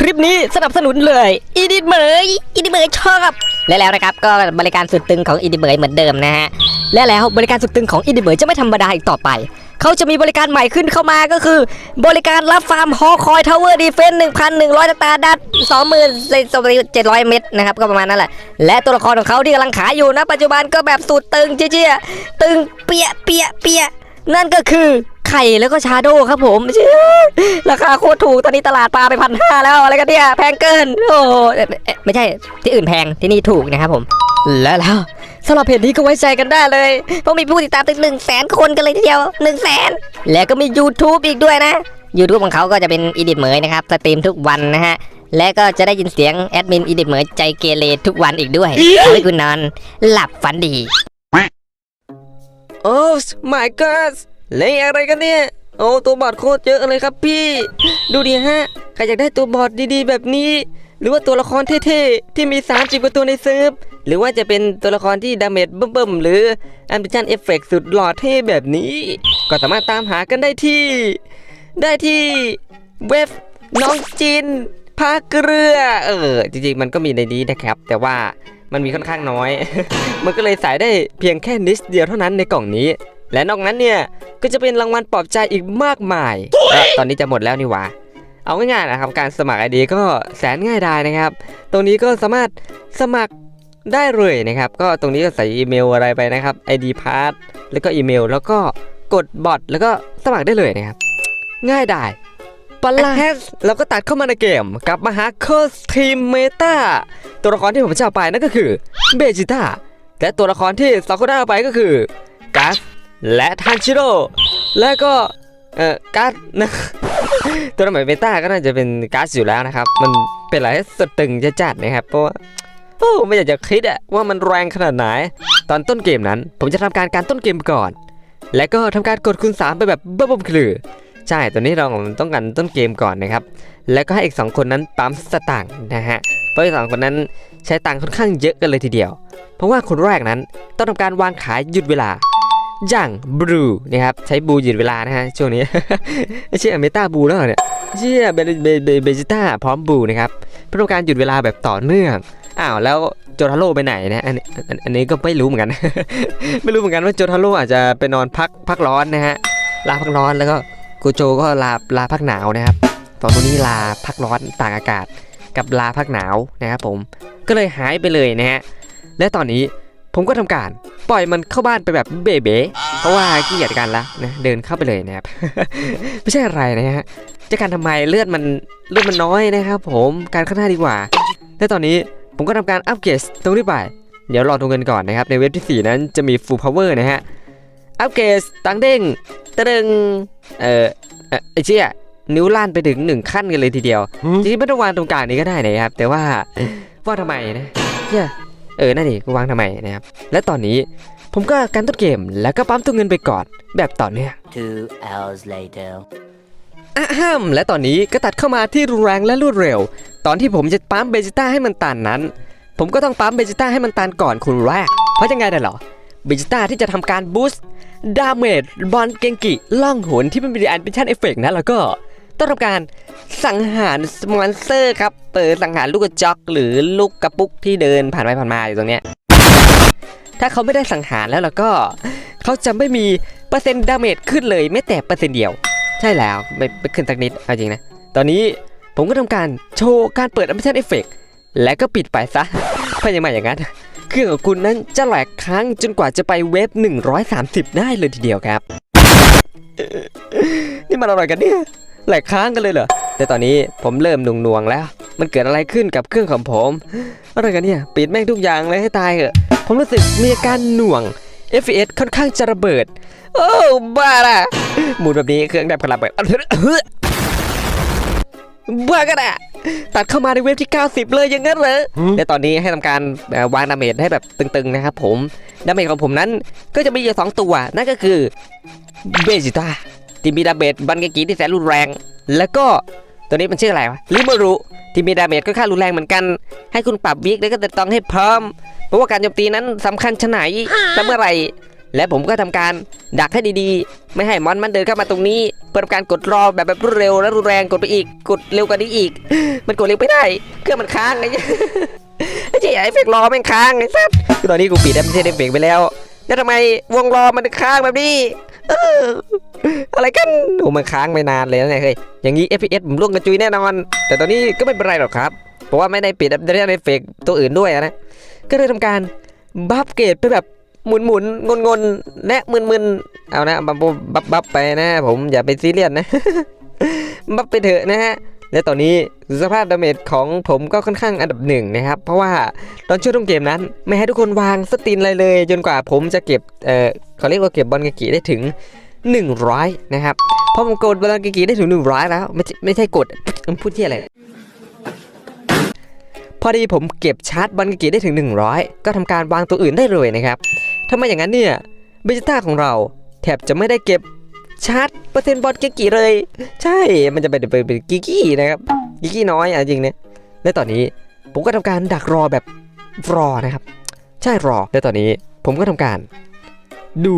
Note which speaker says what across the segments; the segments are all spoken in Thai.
Speaker 1: คลิปนี้สนับสนุนเลยอีดิเหมยอีดิเหมยชอบและแล้วนะครับก็บริการสุดตึงของอีดิเหมยเหมือนเดิมนะฮะและแล้วบริการสุดตึงของอีดิเหมยจะไม่ธรรมดาอีกต่อไปเขาจะมีบริการใหม่ขึ้นเข้ามาก็คือ บริการรับฟาร์มฮอคอยทาวเวอร์ดีเฟนส์หนึ่งพันหนึ่งร้อยตาดัดสองหมื่นเจ็ดร้อยเมตรนะครับก็ประมาณนั้นแหละ และตัวละครของเขาที่กำลังขายอยู่นะปัจจุบันก็แบบสุดตึงเจี๊ยตึงเปียเปียเปีย นั่นก็คือไข่แล้วก็ชาโดครับผมเชื่อราคาโคตรถูกตอนนี้ตลาดปลาไปพันห้าแล้วอะไรกันเนี่ยแพงเกินโอ้เอ๊ะเอ๊ะไม่ใช่ที่อื่นแพงที่นี่ถูกนะครับผมและแล้วสำหรับเพจนี้ก็ไว้ใจกันได้เลย เพราะมีผู้ติดตามถึงหนึ่งแสนคนกันเลยทีเดียวหนึ่งแสนแล้วก็มี YouTube อีกด้วยนะ YouTube ของเขาก็จะเป็นอีดิทเหมยนะครับสตรีมทุกวันนะฮะและก็จะได้ยินเสียงแอดมินอีดิทเหมยใจเกเรทุกวันอีกด้วยทำให้คุณนอน หลับฝันดี
Speaker 2: โอ้ my god เล่นอะไรกันเนี่ย โอ้ตัวบอดโคตรเยอะเลยครับพี่ ดูดิฮะ ใครอยากได้ตัวบอดดีๆ แบบนี้ หรือว่าตัวละครเท่ๆ ที่มี 30กว่าตัวในเซิร์ฟ หรือว่าจะเป็นตัวละครที่ดาเมจเบิ่มๆ หรือแอนิชันเอฟเฟกสุดหล่อเท่แบบนี้ ก็สามารถตามหากันได้ที่ ได้ที่เว็บน้องจินพาเกลือ เออ จริงๆ มันก็มีในนี้นะครับ แต่ว่า มันมีค่อนข้างน้อย มันก็เลยใส่ได้เพียงแค่นิดเดียวเท่านั้นในกล่องนี้ และนอกนั้นเนี่ยก็จะเป็นรางวัลปลอบใจอีกมากมายตอนนี้จะหมดแล้วนี่หว่าเอาง่ายๆนะครับการสมัครไอดีก็แสนง่ายดายนะครับ ตรงนี้ก็สามารถสมัครได้เลยนะครับ ก็ตรงนี้ก็ใส่อีเมลอะไรไปนะครับ ID p a s s แล้วก็อีเมล แล้วก็กดบอทแล้วก็สมัครได้เลยนะครับ ง่ายดาย ปลาแฮสเราก็ตัดเข้ามาในเกมกลับมาหาเคิร์สทีมเมตาตัวละครที่ผมจะเอาไปนั่นก็คือเบจิต้าและตัวละครที่สองคนได้เอาไปก็คือกัสและทันชิโร่และก็เอ่อการ์ดนะตัวใหม่เบต้าก็น่าจะเป็นการ์ดอยู่แล้วนะครับ มันเป็นอะไรที่สดตึงจะจัดนะครับเพราะว่าโอ้ไม่อยากจะคิดอะว่ามันแรงขนาดไหน ตอนต้นเกมนั้น ผมจะทำการการต้นเกมก่อน และก็ทำการกดคูณ3ไปแบบเบิ่มๆคือ ใช่ตัวนี้เราต้องการต้นเกมก่อนนะครับ แล้วก็ให้อีก 2 คนนั้นปั๊มสตางค์นะฮะ เพราะอีกสองคนนั้นใช้ตังค์ค่อนข้างเยอะกันเลยทีเดียว เพราะว่าคนแรกนั้นต้องทำการวางขายหยุดเวลา อย่างบลูนะครับใช้บูหยุดเวลานะฮะช่วงนี้ไม่ใช่เมตาบูแล้วเนี่ยเชี่ยเบเบเบเบจิต้าพร้อมบูนะครับเพื่อการหยุดเวลาแบบต่อเนื่องอ้าวแล้วโจทาโร่ไปไหนนะอันนี้อันนี้ก็ไม่รู้เหมือนกัน ไม่รู้เหมือนกันว่าโจทาโร่อาจจะไปนอนพักพักร้อนนะฮะลาพักร้อนแล้วก็ กูโจก็ลาลาพักหนาวนะครับตอนตัวนี้ลาพักร้อนต่างอากาศ กับลาพักหนาวนะครับผมก็เลยหายไปเลยนะฮะและตอนนี้ผมก็ทำการปล่อยมันเข้าบ้านไปแบบเบเบ้เพราะว่าขี้เกียจกันละนะเดินเข้าไปเลยนะครับ ไม่ใช่อะไรนะฮะจะการทำไมเลือดมันเลือดมันน้อยนะครับผมการข้างหน้าดีกว่า และตอนนี้ผมก็ทำการอัปเกรดตรงนี้ไป เดี๋ยวรอดูกันก่อนนะครับในเว็บที่ 4 นั้นจะมี full power นะฮะ อัปเกรดตังเด้งตะดึงเอ่อเอ่อไอเชี่ยนิ้วลั่นไปถึงหนึ่งขั้นกันเลยทีเดียว จริงๆไม่ต้องวางตรงกลางนี้ก็ได้นะครับ แต่ว่าว่าทำไมนะเชี่ยเออนั่นนี่กูวางทำไมนะครับ และตอนนี้ผมก็การต้นเกมแล้วก็ปั๊มตัวเงินไปก่อนแบบต่อเนื่อง
Speaker 3: Two hours later.
Speaker 2: อะฮัมและตอนนี้ก็ตัดเข้ามาที่รุนแรงและรวดเร็ว ตอนที่ผมจะปั๊มเบจิต้าให้มันตันนั้น ผมก็ต้องปั๊มเบจิต้าให้มันตันก่อนคุณแรก เพราะยังไงน่ะเหรอ เบจิต้าที่จะทำการบูสต์ดาเมจบอลเกงกิล่องหนที่มันเป็นอันเป็นชั่นเอฟเฟกนะ แล้วก็ต้องทำการสังหารสมอนเซอร์ครับ เปิดสังหารลูกกระจอกหรือลูกกระปุกที่เดินผ่านไปผ่านมาอยู่ตรงเนี้ยถ้าเขาไม่ได้สังหารแล้วแล้วก็เขาจะไม่มีเปอร์เซ็นต์ดาเมจขึ้นเลยแม้แต่เปอร์เซ็นต์เดียว ใช่แล้วไม่ไม่ขึ้นสักนิดเอาจริงนะ ตอนนี้ผมก็ทำการโชว์การเปิดอัมชันเอฟเฟกและก็ปิดไปซะเพราะยังไงอย่างนั้น เครื่องของคุณนั้นจะแหลกค้างจนกว่าจะไปเวฟ130 ได้เลยทีเดียวครับ นี่มันอะไรกันเนี่ยแหลกค้างกันเลยเหรอแต่ตอนนี้ผมเริ่มหน่วงๆแล้ว มันเกิดอะไรขึ้นกับเครื่องของผมอะไรกันเนี่ยปิดแม่งทุกอย่างเลยให้ตายเหอะผมรู้สึกมีอาการหน่วง FPS ค่อนข้างจะระเบิด โอ้บ้าละหมุนแบบนี้เครื่องด้พลังแบบ บ้ากันอะตัดเข้ามาในเว็บที่ 90 เลยอย่างนั้นเหรอและตอนนี้ให้ทำการเอ่อวางดาเมจให้แบบตึงๆนะครับผมดาเมจของผมนั้นก็จะมีอยู่สองตัวนั่นก็คือเบจิต้าที่มีดาเมจบันเกกีที่แสนรุนแรง แล้วก็ตัวนี้มันชื่ออะไรวะลิมารุที่มีดาเมจค่อนข้างรุนแรงเหมือนกัน ให้คุณปรับวิกแล้วก็ติดต้องให้พร้อม เพราะว่าการโจมตีนั้นสำคัญชะไหนและเมื่อไหร่ และผมก็ทำการดักให้ดีๆ ไม่ให้มอนมันเดินเข้ามาตรงนี้เพื่อทำการกดรอแบบแบบรวดเร็วและรุนแรงกดไปอีก กดเร็วกว่านี้อีก มันกดเร็วไม่ได้เครื่องมันค้างไงไอ้เจ๊ไอ้เฟกรอแม่งค้างไอ้สัสคือตอนนี้กูปิดแอปเทนเฟกไปแล้วแล้วทำไมวงรอมันค้างแบบนี้อะไรกันโอ้มันค้างไปนานเลยนะเฮ้ยอย่างนี้ FPS ผมล่วงกระจุยแน่นอน แต่ตอนนี้ก็ไม่เป็นไรหรอกครับเพราะว่าไม่ได้ปิดแอปเทนเฟกตัวอื่นด้วยนะก็เลยทำการบัฟเกรดไปแบบ หมุนหมุนงนงนและมึนมึนเอานะบัฟบัฟบัฟไปนะ ผมอย่าไปซีเรียสนะ บัฟไปเถอะนะฮะและตอนนี้สภาพดาเมจของผมก็ค่อนข้างอันดับหนึ่งนะครับ เพราะว่าตอนช่วงต้นเกมนั้น ไม่ให้ทุกคนวางสตินอะไรเลย จนกว่าผมจะเก็บเออเขาเรียกว่าเก็บบอลกากิได้ถึง 100 นะครับเพราะผมกดบอลกากิได้ถึง 100 แล้ว ไม่ใช่ไม่ใช่กดพูดที่อะไร พอดีผมเก็บชาร์จบอลกากิได้ถึง 100 ก็ทำการวางตัวอื่นได้เลยนะครับถ้าไมอย่างนั้นเนี่ยเบจิต้าของเราแทบจะไม่ได้เก็บชาร์จเปอร์เซ็นต์บอลกากิเลย ใช่ มันจะเป็นเป็นเป็นกิกกี้นะครับกิกกี้น้อยอะจริงเนี่ยและตอนนี้ผมก็ทำการดักรอแบบรอนะครับ ใช่รอและตอนนี้ผมก็ทำการ ดู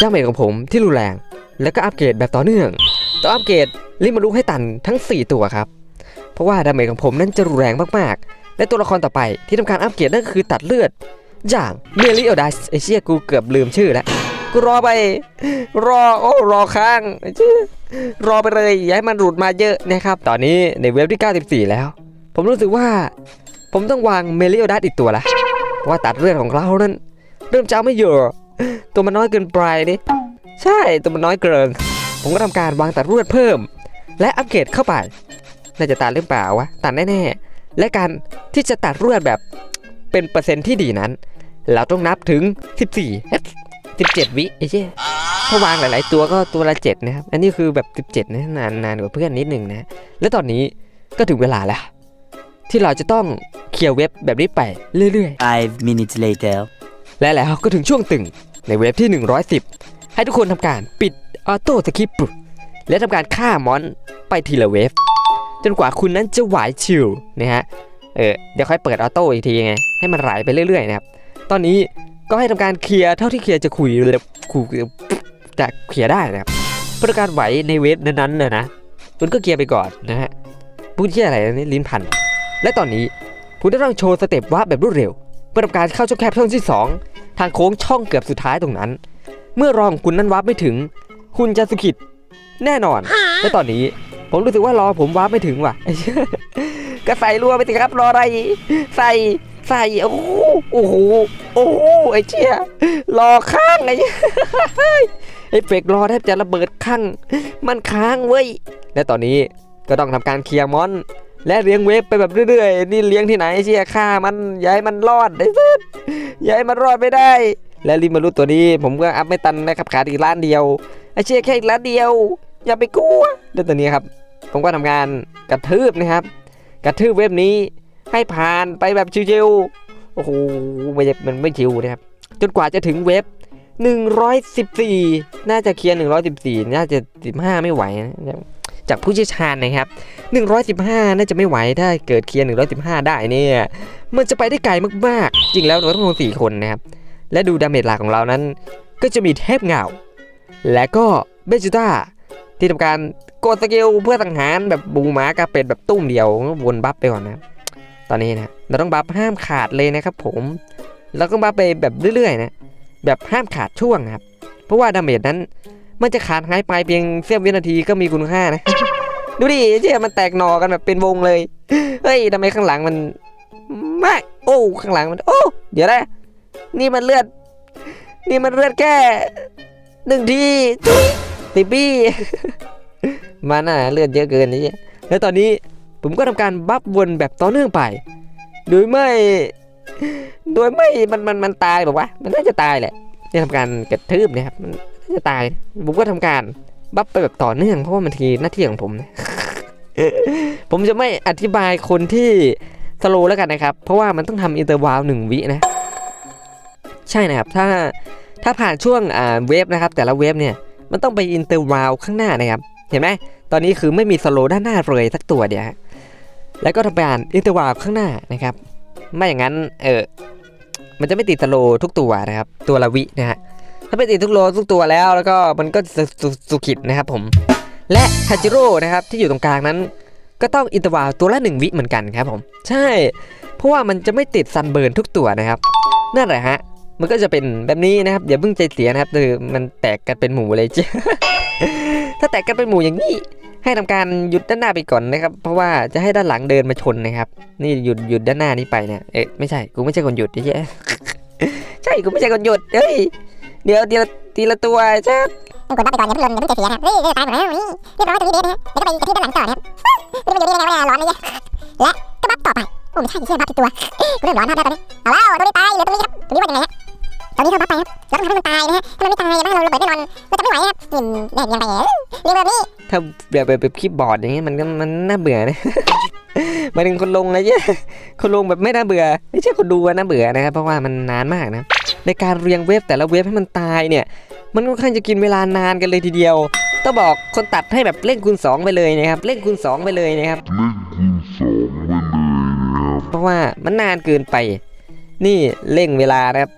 Speaker 2: ดาเมจของผมที่รุนแรง แล้วก็อัปเกรดแบบต่อเนื่องต่ออัปเกรดลิมารุให้ตันทั้ง 4 ตัวครับ เพราะว่าดาเมจของผมนั้นจะรุนแรงมากๆ และตัวละครต่อไปที่ทำการอัปเกรดนั่นก็คือตัดเลือด อย่างเมลิโอดัสไอเชียกูเกือบลืมชื่อแล้วกูรอไป รอโอ้รอค้างชี่ยรอไปเลยอย่าให้มันหลุดมาเยอะนะครับ ตอนนี้ในเว็บที่ 94 แล้ว ผมรู้สึกว่า ผมต้องวางเมลิโอดัสอีกตัวละว่าตัดเลือดของเรานั้นเริ่มจะเอาไม่อยู่ตัวมันน้อยเกินไปดิใช่ตัวมันน้อยเกิน ผมก็ทำการวางตัดเลือดเพิ่ม และอัปเกรดเข้าไปน่าจะตัดหรือเปล่าวะตัดแน่ๆและการ ที่จะตัดเลือดแบบเป็นเปอร์เซ็นต์ที่ดีนั้น เราต้องนับถึง 14เอ๊ะ17 วิไอ้เจ้ถ้าวางหลาย ๆ ตัวก็ตัวละ 7 นะครับ อันนี้คือแบบ 17 นะนานนานกว่าเพื่อนนิดหนึ่งนะ และตอนนี้ก็ถึงเวลาแล้ว ที่เราจะต้องเคลียร์เว็บแบบนี้ไปเรื่อยๆ
Speaker 3: Five minutes later.
Speaker 2: และแล้วก็ถึงช่วงตึงในเว็บที่ 110 ให้ทุกคนทำการปิดออโต้สคิปและทำการฆ่ามอนไปทีละเวฟจนกว่าคุณนั้นจะไหวชิลนะฮะ เออเดี๋ยวค่อยเปิดออโต้อีกทีไงให้มันไหลไปเรื่อยๆนะครับตอนนี้ก็ให้ทำการเคลียร์เท่าที่เคลียร์จะคุยเลยคุยจะเคลียร์ได้นะครับเพื่อการไหวในเวฟนั้นๆนะนะคุณก็เคลียร์ไปก่อนนะฮะพูดที่อะไรนี่ลิ้นพัน และตอนนี้คุณจะต้องโชว์สเต็ปว่าแบบรวดเร็วเพื่อทำการเข้าช่องแคบช่องที่ 2 ทางโค้งช่องเกือบสุดท้ายตรงนั้น เมื่อรองคุณนั้นวาร์ปไม่ถึง คุณจะสะกิดแน่นอน และตอนนี้ ผมรู้สึกว่ารอผมวาร์ปไม่ถึงว่ะก็ใส่รัวไปสิครับรออะไร ใส่ใส่โอ้โหโอ้โหโอ้โหไอ้เชี่ยรอข้างไอ้เหี้ยไอ้เฟกรอแทบจะระเบิดข้างมันค้างเว้ยและตอนนี้ก็ต้องทำการเคลียร์มอน และเลี้ยงเวฟไปแบบเรื่อยๆนี่เลี้ยงที่ไหนเชี่ยฆ่ามันย่าให้มันรอดไอ้สัสอย่าให้มันรอดไม่ได้ และริมารุตัวนี้ ผมก็อัพไม่ตันนะครับขาดอีกล้านเดียวไอ้เชี่ยแค่อีกล้านเดียว อย่าไปกลัวแล้วตัวนี้ครับ ผมก็ทำงานกระทืบนะครับ กระทืบเว็บนี้ให้ผ่านไปแบบชิวๆ โอ้โหไม่ใช่มันไม่ชิวนะครับ จนกว่าจะถึงเว็บ 114 น่าจะเคลียร์ 114 น่าจะ 15 ไม่ไหวนะจากผู้เชี่ยวชาญนะครับ 115 น่าจะไม่ไหวถ้าเกิดเคลียร์ 115 ได้เนี่ย มันจะไปได้ไกลมากๆ จริงแล้วเราต้องลงสี่คนนะครับ และดูดาเมจหลักของเรานั้น ก็จะมีเทพเงา และก็เบจิต้า ที่ทำการกดสกิลเพื่อสังหารแบบบูหมากาเป็ดแบบตุ้มเดียววนบัฟไปก่อนนะตอนนี้นะเราต้องบัฟห้ามขาดเลยนะครับผมแล้วก็บัฟไปแบบเรื่อยๆนะแบบห้ามขาดช่วงครับ เพราะว่าดาเมจนั้นมันจะขาดหายไปเพียงเสี้ยววินาทีก็มีคุณค่านะดูดิเจ๊มันแตกหนอกันแบบเป็นวงเลยเฮ้ยทำไมข้างหลังมันไม่โอ้ข้างหลังมันโอ้เดี๋ยวนะนี่มันเลือด นี่มันเลือดแค่หนึ่งทีทุย ติบี้มันน่ะเลือดเยอะเกินนี่แล้วตอนนี้ผมก็ทำการบัฟวนแบบต่อเนื่องไป โดยไม่ โดยไม่ มัน มัน มันตายบอกว่า มันน่าจะตายแหละจะทำการกระทืบเนะครับ มันน่าจะตาย ผมก็ทำการบัฟไปแบบต่อเนื่อง เพราะว่ามันทีหน้าที่ของผมนะผมจะไม่อธิบายคนที่สโลแล้วกันนะครับ เพราะว่ามันต้องทำอินเตอร์วาลหนึ่งวินะ ใช่นะครับ ถ้า ถ้าผ่านช่วงอ่าเวฟนะครับ แต่ละเวฟเนี่ย มันต้องไปอินเตอร์วาลข้างหน้านะครับ เห็นไหมตอนนี้คือไม่มีสโลด้านหน้าเลยสักตัวเดียวแล้วก็ทำการอินเตอร์วาลข้างหน้านะครับ ไม่อย่างนั้นเออมันจะไม่ติดสโลทุกตัวนะครับ ตัวละวินะฮะถ้าไปติดทุกโลทุกตัวแล้วแล้วก็มันก็สุสุขิดนะครับผมและทาจิโร่นะครับที่อยู่ตรงกลางนั้น ก็ต้องอินเตอร์วาลตัวละหนึ่งวิเหมือนกันครับผม ใช่ เพราะว่ามันจะไม่ติดซันเบิร์นทุกตัวนะครับ นั่นแหละฮะ มันก็จะเป็นแบบนี้นะครับอย่าเพิ่งใจเสียนะครับคือมันแตกกันเป็นหมูเลยจ้ะถ้าแตกกันเป็นหมูอย่างนี้ ให้ทำการหยุดด้านหน้าไปก่อนนะครับ เพราะว่าจะให้ด้านหลังเดินมาชนนะครับ นี่หยุดหยุดด้านหน้านี้ไปเนี่ยเอ๊ะไม่ใช่กูไม่ใช่คนหยุดไอ้เหี้ยใช่กูไม่ใช่คนหยุดเฮ้ยเดี๋ยวเดี๋ยวทีละตัวใช่
Speaker 4: กดบัฟไปก่อนอย่าเพิ่งลนอย่าเพิ่งใจเสียนะเฮ้ยตายหมดแล้วนี่เรียบร้อยตรงนี้เดทนะฮะแล้วก็ไปกระทืบด้านหลังต่อนะครับไม่รู้มันอยู่ได้ยังไงเวลาร้อนเลยเนี่ยและก็บัฟต่อไปโอ้ไม่ใช่ไม่ใช่บัฟผิดตัวกูเริ่มร้อนมากแล้วตอนนี้เอาแล้วตัวนี้ตายเหลือตรงนี้ ตอนนี้เขาบัฟไปครับเราต้องทำให้มันตายนะฮะถ้ามันไม่ตายบ้านเราระเบิดแน่นอนเราจะไม่ไหวนะครับนี่แดดยังไงเออเรื่องแบบนี้
Speaker 2: ถ้าแบบแบบแบบคลิปบอร์ดอย่างเงี้ยมันก็มันน่าเบื่อนะหมายถึงคนลงนะเนี่ยคนลงแบบไม่น่าเบื่อไม่ใช่คนดูอะน่าเบื่อนะครับเพราะว่ามันนานมากนะในการเรียงเว็บแต่ละเว็บให้มันตายเนี่ย มันค่อนข้างจะกินเวลานานกันเลยทีเดียว ต้องบอกคนตัดให้แบบเล่นคูณ2 ไปเลยนะครับเล่นคูณ2 ไปเลยนะครับเพราะว่ามันนานเกินไป นี่เร่งเวลานะครับ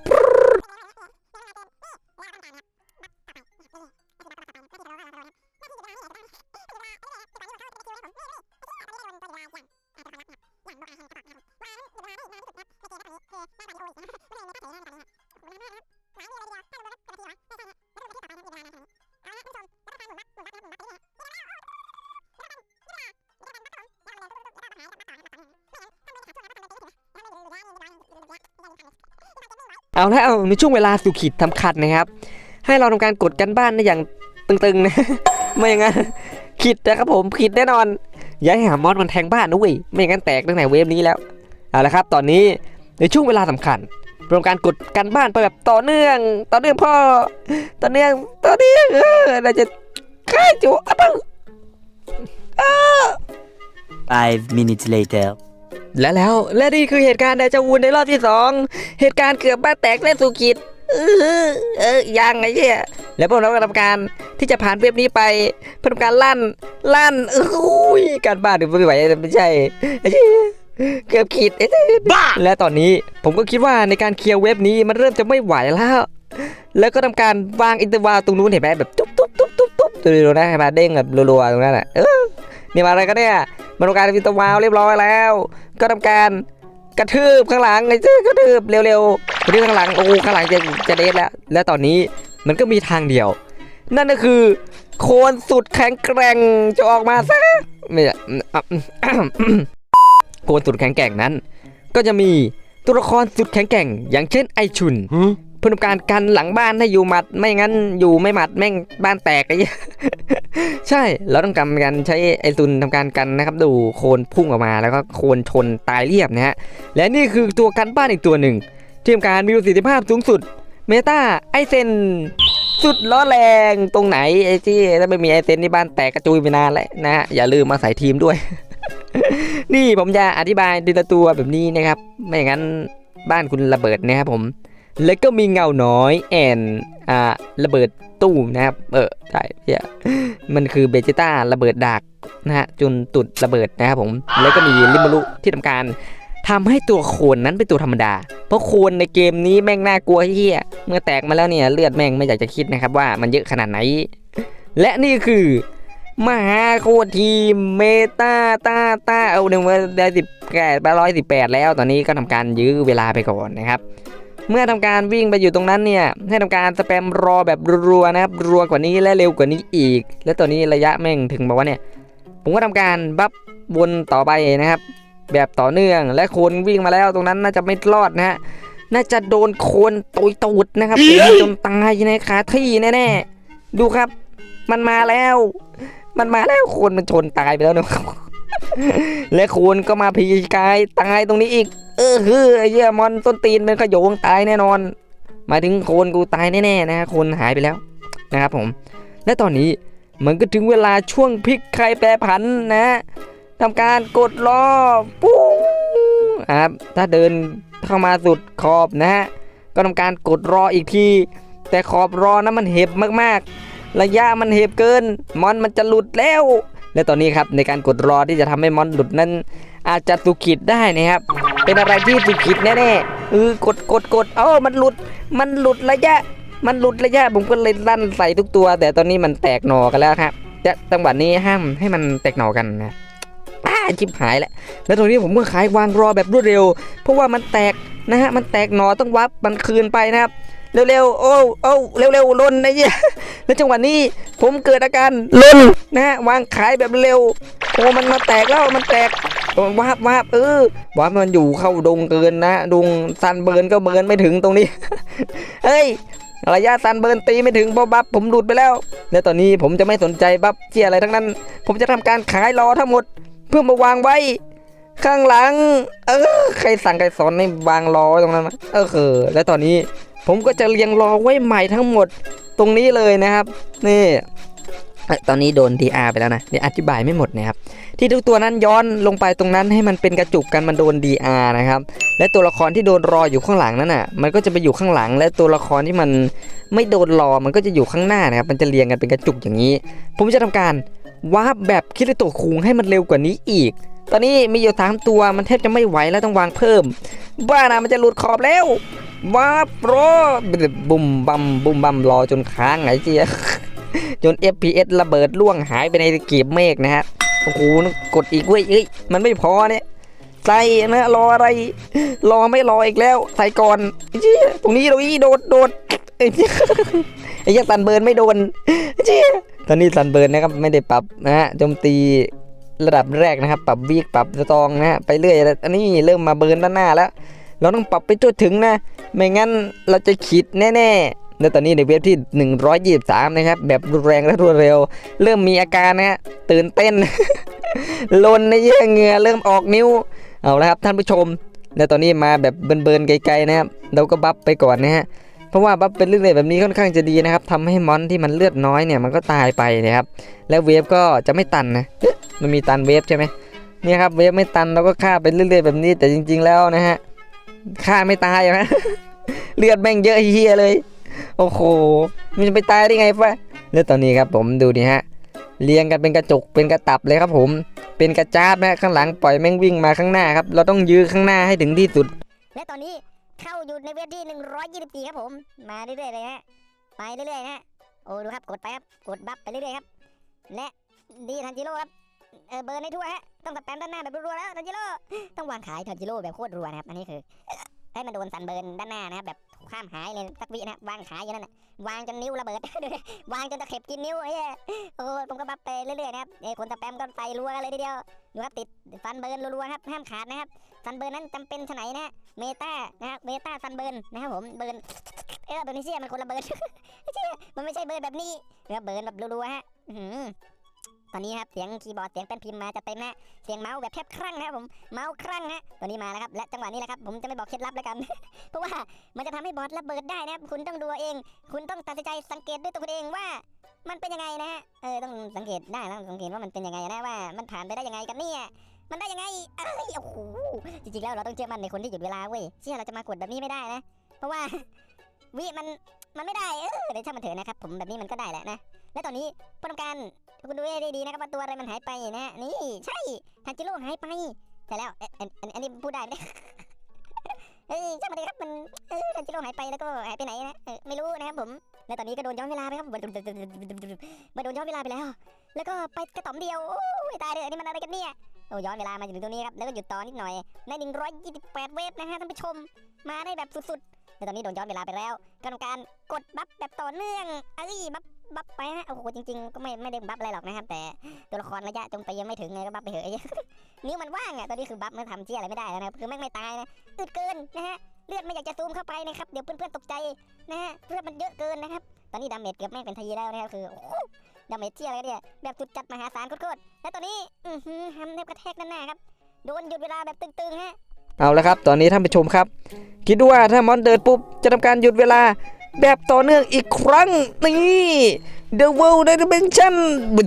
Speaker 2: เอาแล้วในช่วงเวลาสุขิดทำขัดนะครับ ให้เราทำการกดกันบ้านได้อย่างตึงๆนะไม่อย่างนั้นขิดนะครับผมขิดแน่นอน อย่าให้หามอสมันแทงบ้านนะเว้ยไม่อย่างนั้นแตกตั้งแต่เวฟนี้แล้วเอาละครับ ตอนนี้ในช่วงเวลาสำคัญรวมการกดกันบ้านไปแบบต่อเนื่อง ต่อเนื่องพ่อ ต่อเนื่องต่อเนื่องเออเราจะฆ่าจูอะปัง
Speaker 3: Five minutes later.
Speaker 2: และแล้วและนี่คือเหตุการณ์เดจาวูในรอบที่สองเหตุการณ์เกือบบ้านแตกและสุกิดเออเออยังไงเนี่ยแล้วพวกเราก็ทำการที่จะผ่านเว็บนี้ไปเพื่อทำการลั่นลั่นเอ้ยการบ้านหรือไม่ไหวไม่ใช่ไอ้เหี้ยเกือบขีดไอ้เต้บ้าและตอนนี้ผมก็คิดว่าในการเคลียร์เว็บนี้มันเริ่มจะไม่ไหวแล้ว แล้วก็ทำการวางอินเตอร์วาลตรงนู้นเห็นไหมแบบตุ๊บตุ๊บตุ๊บตุ๊บตุ๊บดูนะเห็นไหมเด้งแบบรัวๆตรงนั้นอะเออ นี่มาอะไรกันเนี่ยมาทำการอินเตอร์วาลเรียบร้อยแล้ว ก็ทำการกระทืบข้างหลังไอ้เจ้ากระทืบเร็วๆกระทืบข้างหลังโอ้ข้างหลังจะจะเดฟแล้ว และตอนนี้มันก็มีทางเดียว นั่นก็คือ โคนสุดแข็งแกร่งจะออกมาซะไม่ใช่โคนสุดแข็งแกร่งนั้น ก็จะมีตัวละครสุดแข็งแกร่ง อย่างเช่นไอชุน เพื่อทำการกันหลังบ้านให้อยู่หมัดไม่งั้นอยู่ไม่หมัดแม่งบ้านแตกไอ้ใช่เราต้องการการใช้ไอซุนทำการกันนะครับ ดูโคนพุ่งออกมาแล้วก็โคนชนตายเรียบนะฮะและนี่คือตัวกันบ้านอีกตัวหนึ่งที่ทำการมีประสิทธิภาพสูงสุด เมตาไอเซนสุดล้อแรงตรงไหนไอที่ถ้าไม่มีไอเซนที่บ้านแตกกระจุยไปนานแล้วนะฮะอย่าลืมมาใส่ทีมด้วย นี่ผมจะอธิบายทีละตัวแบบนี้นะครับ ไม่อย่างนั้นบ้านคุณระเบิดนะครับผม แล้วก็มีเงาน้อยแอนอ่าระเบิดตู้มนะครับ เออใช่เหียมันคือเบจิต้าระเบิดดากนะฮะจนตุดระเบิดนะครับผม แล้วก็มีลิมารุที่ทำการทำให้ตัวโคนนั้นเป็นตัวธรรมดา เพราะโคนในเกมนี้แม่งน่ากลัวเฮียเมื่อแตกมาแล้วเนี่ยเลือดแม่งไม่อยากจะคิดนะครับว่ามันเยอะขนาดไหน และนี่คือมหาโคตรทีมเมตาตาตาเอาหนึ่งมาได้สิบแปดร้อยสิบแปดแล้ว ตอนนี้ก็ทำการยื้อเวลาไปก่อนนะครับ เมื่อทำการวิ่งไปอยู่ตรงนั้นเนี่ย ให้ทำการสแปมรอแบบรัวๆนะครับ รัวกว่านี้และเร็วกว่านี้อีก และตอนนี้ระยะแม่งถึงบอกว่าเนี่ย ผมก็ทำการบัฟวนต่อไปนะครับ แบบต่อเนื่อง และโคนวิ่งมาแล้วตรงนั้นน่าจะไม่รอดนะฮะ น่าจะโดนโคนตุยตูดนะครับจนตายในคาที่แน่ๆ ดูครับ มันมาแล้ว มันมาแล้วโคนมันชนตายไปแล้วนะครับ และโคนก็มาพีกายตายตรงนี้อีก เออคือไอ้เหี้ยมอนต้นตีนเป็นขโยงตายแน่นอน หมายถึงโคนกูตายแน่ๆนะฮะโคนหายไปแล้วนะครับผม และตอนนี้มันก็ถึงเวลาช่วงพลิกใครแปรผันนะทำการกดล้อปุ้งครับถ้าเดินเข้ามาสุดขอบนะฮะก็ทำการกดรออีกที แต่ขอบรอนั้นมันเห็บมากๆ ระยะมันเห็บเกิน มอนมันจะหลุดแล้ว และตอนนี้ครับในการกดรอที่จะทำให้มอนหลุดนั้น อาจจะสุขิดได้นะครับ เป็นอะไรที่สุขิดแน่ๆเออกดกดกดเอ้ามันหลุด มันหลุดระยะ มันหลุดระยะผมก็เลยลั่นใส่ทุกตัว แต่ตอนนี้มันแตกหนอกันแล้วครับจะจังหวะนี้ห้ามให้มันแตกหนอกันนะอ้าจิบหายแล้วแล้วตรงนี้ผมก็ขายวางรอแบบรวดเร็ว เพราะว่ามันแตกนะฮะมันแตกหนอต้องวับมันคืนไปนะครับ เร็วๆ โอ้โอ้เร็วๆลนนะเนี่ยแล้วจังหวะนี้ผมเกิดอาการลนนะฮะวางขายแบบเร็ว โอ้มันมาแตกแล้วมันแตกวาบวาบเออวาบมันอยู่เข้าดงเกินนะดงซันเบิร์นก็เบิร์นไม่ถึงตรงนี้ เฮ้ยระยะซันเบิร์นตีไม่ถึงเพราะบัฟผมหลุดไปแล้วและตอนนี้ผมจะไม่สนใจบัฟเจียอะไรทั้งนั้น ผมจะทำการขายรอทั้งหมด เพื่อมาวางไว้ ข้างหลัง เออใครสั่งใครสอนให้วางรอไว้ตรงนั้นวะเออคือและตอนนี้ ผมก็จะเรียงรอไว้ใหม่ทั้งหมดตรงนี้เลยนะครับ นี่ตอนนี้โดน DR ไปแล้วนะเดี๋ยวอธิบายไม่หมดนะครับ ที่ทุกตัวนั้นย้อนลงไปตรงนั้นให้มันเป็นกระจุกกันมันโดน DR นะครับ และตัวละครที่โดนรออยู่ข้างหลังนั้นน่ะ มันก็จะไปอยู่ข้างหลัง และตัวละครที่มันไม่โดนรอมันก็จะอยู่ข้างหน้านะครับ มันจะเรียงกันเป็นกระจุกอย่างนี้ ผมจะทำการวาร์ปแบบคิริโตะคุงให้มันเร็วกว่านี้อีก ตอนนี้มีอยู่สามตัวมันแทบจะไม่ไหวแล้วต้องวางเพิ่ม บ้านะมันจะหลุดขอบแล้ว วาร์ปรบุมบัมบุมบัมรอจนค้างไงเจียจน FPS ระเบิดล่วงหายไปในกีบเมฆนะฮะโอ้โหกดอีกเว้ยเอ้ยมันไม่พอเนี่ยใส่นะรออะไร รอไม่รออีกแล้วใส่ก่อนไอ้เจี๊ยตรงนี้ตรงนี้โดดโดดไอ้เจี๊ยไอ้ยังสันเบิร์นไม่โดนไอ้เจี๊ยตอนนี้สันเบิร์นนะครับไม่ได้ปรับนะฮะโจมตีระดับแรกนะครับ ปรับวีกปรับสตองนะฮะไปเรื่อยแล้วอันนี้เริ่มมาเบิร์นด้านหน้าแล้ว เราต้องปรับไปจนถึงนะ ไม่งั้นเราจะขีดแน่ๆแล้วตอนนี้ในเว็บที่ 123 นะครับ แบบรุนแรงและรวดเร็ว เริ่มมีอาการนะฮะตื่นเต้นลนในเยื่อเหงื่อเริ่มออกนิ้ว เอาละครับท่านผู้ชมแล้วตอนนี้มาแบบเบิร์นๆไกลๆนะครับเราก็บัฟไปก่อนนะฮะเพราะว่าบัฟเป็นเรื่องแบบนี้ค่อนข้างจะดีนะครับทำให้มอนที่มันเลือดน้อยเนี่ยมันก็ตายไปนะครับ แล้วเวฟก็จะไม่ตันนะเอ๊ะมันมีตันเวฟใช่ไหมเนี่ยครับเวฟไม่ตันเราก็ฆ่าไปเรื่อยๆแบบนี้แต่จริง ๆแล้วนะฮะ ฆ่าไม่ตายนะเลือดแม่งเยอะเฮียเลย โอ้โห มันจะไปตายได้ไงฟะแล้วตอนนี้ครับผมดูดิฮะเรียงกันเป็นกระจกเป็นกระตับเลยครับผม เป็นกระจาบนะข้างหลังปล่อยแม่งวิ่งมาข้างหน้าครับ เราต้องยื้อข้างหน้าให้ถึงที่สุด
Speaker 4: และตอนนี้เข้าอยู่ในเวทที่124ครับผม มาเรื่อยๆเลยฮะ ไปเรื่อยๆนะฮะ โอ้ดูครับกดไปครับ กดบัฟไปเรื่อยๆครับ และดีทันจิโร่ครับ เออเบิร์นในทั่วฮะต้องสแปมด้านหน้าแบบรัวๆแล้วทันจิโร่ต้องวางขายทันจิโร่แบบโคตรรัวนะครับอันนี้คือให้มันโดนสันเบิร์นด้านหน้านะครับแบบข้ามหายเลยสักวินะครับวางขายอยู่นั่นนะวางจนนิ้วระเบิด วางจนตะเข็บกินนิ้วไอ้โอ้ผมก็บัฟไปเรื่อยๆนะครับเอ้คนสแปมก็ใส่รัวกันเลยทีเดียวดูครับติดฟันเบิร์นรัวๆครับห้ามขาดนะครับซันเบิร์นนั้นจำเป็นชไหนนะฮะเมตานะครับเมตาซันเบิร์นนะครับผมเบิร์นเออตัวนี้เชี่ยมันคนละเบิร์นเชี่ยมันไม่ใช่เบิร์นแบบนี้นะครับเบิร์นแบบรัวๆฮะอื ตอนนี้ครับเสียงคีย์บอร์ดเสียงแป้นพิมพ์มาจะเต็มนะเสียงเมาส์แบบแทบครั่งนะครับผมเมาส์ครั่งฮะตัวนี้มาแล้วครับและจังหวะนี้แหละครับผมจะไม่บอกเคล็ดลับแล้วกัน เพราะว่ามันจะทำให้บอสระเบิดได้นะครับคุณต้องดูเอาเอง คุณต้องตัดสินใจสังเกตด้วยตัวคุณเองว่า มันเป็นยังไงนะฮะเออต้องสังเกตได้นะสังเกตว่ามันเป็นยังไงนะว่า มันผ่านไปได้ยังไงกันเนี่ยมันได้ยังไงเอ้ยโอ้โหจริงๆแล้วเราต้องเชื่อมั่นในคนที่หยุดเวลาเว้ยเชื่อเราจะมากดแบบนี้ไม่ได้นะ เพราะว่าวิมันมันไม่ได้เออเดี๋ยวช่างมันเถอะนะครับผมแบบนี้มันก็ได้แหละนะ และตอนนี้ผู้ทำการคุณดูให้ดีๆนะครับว่าตัวอะไรมันหายไปนะนี่ใช่ทันจิโร่หายไปใช่แล้วอันนี้พูดได้ไหมเอ้ยช่ามันเถอะครับมันทันจิโร่หายไปแล้วก็หายไปไหนนะไม่รู้นะครับผมและตอนนี้ก็โดนย้อนเวลาไปครับมาโดนย้อนเวลาไปแล้ว แล้วก็ไปกระต่อมเดียวโอ้ยตายเลยนนี้มันอะไรกันเนี่ยโอ้ย้อนเวลามาถึงตรงนี้ครับแล้วก็หยุดต่อนิดหน่อยใน128 เวฟนะฮะท่านผู้ชม มาได้แบบสุดๆแล้วตอนนี้โดนย้อนเวลาไปแล้วกรรมการกดบัฟแบบต่อเนื่องเอ้ยบัฟ บัฟไปฮะโอ้โหจริงๆก็ไม่ไม่ได้บัฟอะไรหรอกนะครับ แต่ตัวละครระยะจมตียังไม่ถึงไงก็บัฟไปเถอะนิ้วมันว่างอะตอนนี้คือบัฟมันทำเชี่ยอะไรไม่ได้แล้วนะคือแม่งไม่ตายนะอึดเกินนะฮะเลือดไม่อยากจะซูมเข้าไปนะครับเดี๋ยวเพื่อนๆตกใจนะฮะเลือดมันเยอะเกินนะครับตอนนี้ดาเมจเกือบแม่งเป็นทีแล้วนะครับคือดาเมจเชี่ยอะไรเนี่ยแบบสุดจัดมหาศาลโคตรๆและตอนนี้อือหือฮัมเนบกระแทกด้านหน้าครับโดนหยุดเวลาแบบตึงๆฮะ
Speaker 2: เอาละครับ ตอนนี้ท่านผู้ชมครับ คิดดูว่าถ้ามอนเดินปุ๊บจะทำการหยุดเวลา แบบต่อเนื่องอีกครั้งนี่ The World Dimension ไม่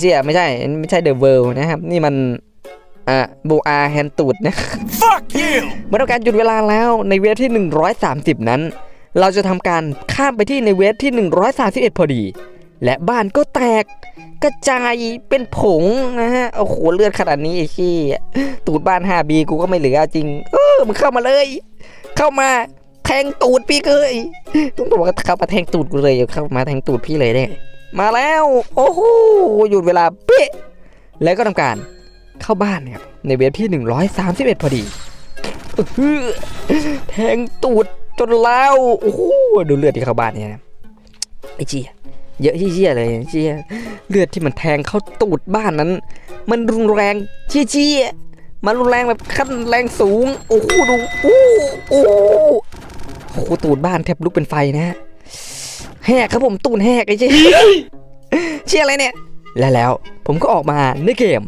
Speaker 2: ใช่ไม่ใช่ไม่ใช่ The World นะครับ นี่มันอ่าโบอาแฮนตูดนะ
Speaker 5: Fuck you!
Speaker 2: เมื่อทำการหยุดเวลาแล้วในเวฟที่ 130 นั้น เราจะทำการข้ามไปที่ในเวฟที่ 131 พอดี และบ้านก็แตกกระจายเป็นผงนะฮะ โอ้โห เลือดขนาดนี้ไอ้ขี้ตูดบ้าน 5B กูก็ไม่เหลือจริง เออ มึงเข้ามาเลย เข้ามา แทงตูดพี่เลยต้องบอกว่าเข้ามาแทงตูดกูเลยเข้ามาแทงตูดพี่เลยได้ไงมาแล้ว โอ้โหหยุดเวลาเป๊ะแล้วก็ทำการเข้าบ้านเนี่ยครับในเวฟที่ 131 พอดีอื้อหือแทงตูดจนแล้วโอ้โหดูเลือดที่เข้าบ้านเนี่ยนะไอ้เจี๊ยเยอะเจี๊ยเลยเจี๊ยเลือดที่มันแทงเข้าตูดบ้านนั้น มันรุนแรงเจี๊ยๆมันรุนแรงแบบขั้นแรงสูง โอ้โหดูโอ้โห โอ้โหตูดบ้านแทบลุกเป็นไฟนะฮะแหกครับผมตูดแหกไอ้เจี๊ยเชี่ยอะไรเนี่ย และแล้วผมก็ออกมาในเกม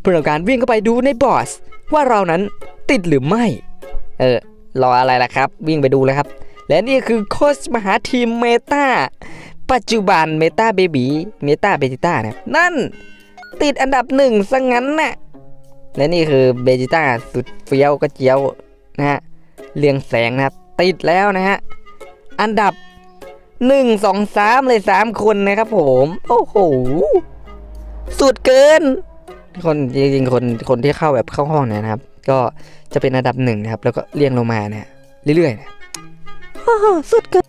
Speaker 2: เพื่อการวิ่งเข้าไปดูในบอสว่าเรานั้นติดหรือไม่ เออรออะไรล่ะครับ วิ่งไปดูเลยครับ และนี่คือโค้ชมหาทีมเมตาปัจจุบันเมตาเบบีเมตาเบจิต้านะนั่น ติดอันดับหนึ่งซะงั้นน่ะและนี่คือเบจิต้าสุดเฟี้ยวก็เจียวนะฮะเรียงแสงนะครับ ติดแล้วนะฮะ อันดับหนึ่งสองสามเลยสามคนนะครับผม โอ้โห สุดเกิน คนจริงๆคนคนที่เข้าแบบเข้าห้องเนี่ยนะครับ ก็จะเป็นอันดับหนึ่งนะครับ แล้วก็เรียงลงมาเนี่ยเรื่อยๆนะสุดเกิน